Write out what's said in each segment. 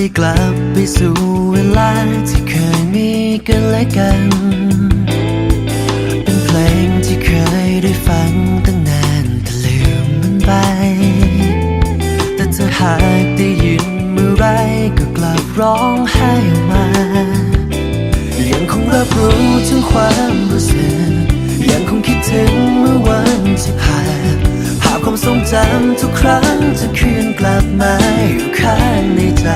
ได้กลับไปสู่เวลาที่เคยมีกันและกัน เป็นเพลงที่เคยได้ฟังตั้งนานแต่ลืมมันไป แต่เธอหากได้ยินเมื่อไรก็กลับร้องไห้ออกมายังคงรับรู้ถึงความรู้สึกยังคงคิดถึงเมื่อวันที่ผ่าน ความทรงจำทุกครั้งจะคืนกลับมาอยู่ข้างในใจ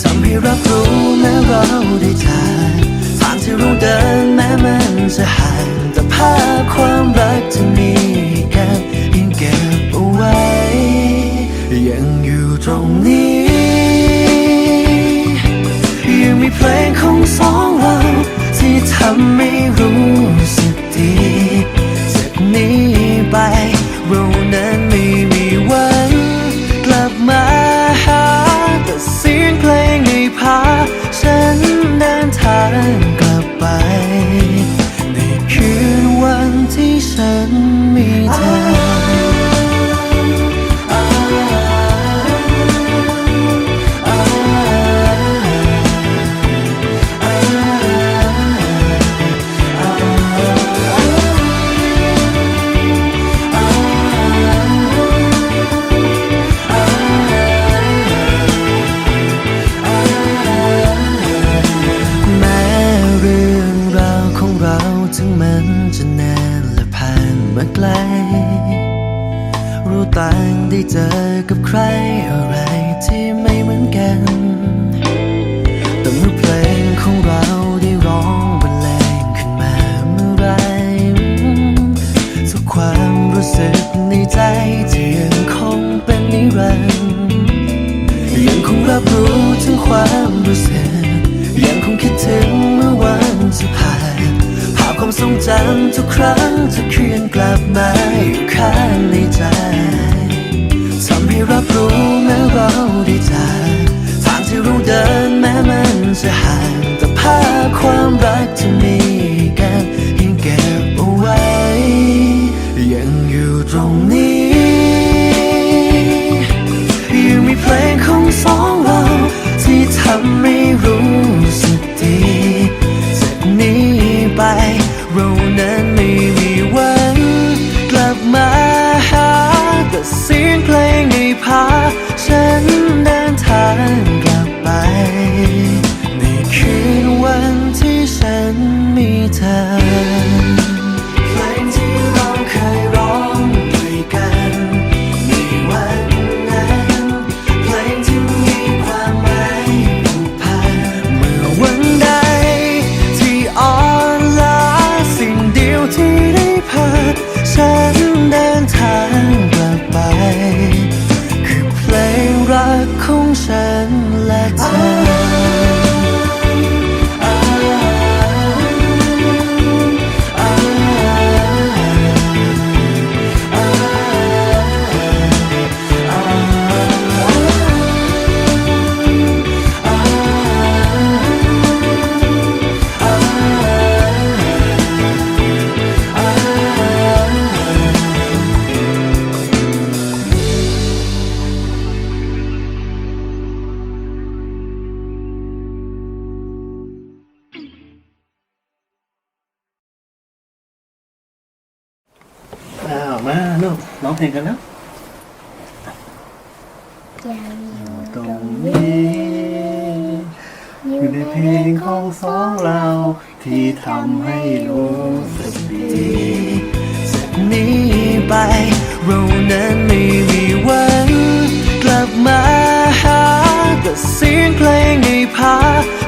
ทำให้รับรู้แม้เราได้จากทางที่เราเดินแม้มันจะห่างแต่ภาพความรักที่มีกันยังเก็บเอาไว้ ยังอยู่ตรงนี้ ยังมีเพลงของสองเราที่ทำให้รู้ ถึงมันจะนานและผ่านมาไกล รู้ต่างได้เจอกับใครอะไรที่ไม่เหมือนกัน แต่เมื่อเพลงของเราได้ร้องบรรเลงขึ้นมาเมื่อไรทุกความรู้สึกในใจจะยังคงเป็นนิรันดร์ยังคงรับรู้ถึงความรู้สึกยังคงคิดถึงเมื่อ ความทรงจำทุกครั้งจะเคืนกลับมาอยู่ข้างในใจทำให้รับรู้แม้เราได้จากทางที่เราเดินแม้มันจะห่างแต่ภาพความรักที่มีกันยังเก็บเอาไว้ ยังอยู่ตรงนี้ยังมีเพลงของสองเราที่ทำให้ เรานั้นไม่มีวัน กลับมาหาแต่เสียงเพลงในพา ฉันเดินทางกลับไป ในคืนวันที่ฉันมีเธอ ลูกร้องเพลงกันแล้วยังอยู่ตรงนี้อยู่ในเพลงของสองเราที่ทำให้รู้สึกดีจากนี้ไป เรานั้นไม่มีวัน กลับมาหาแต่เสียงเพลงในพาฉัน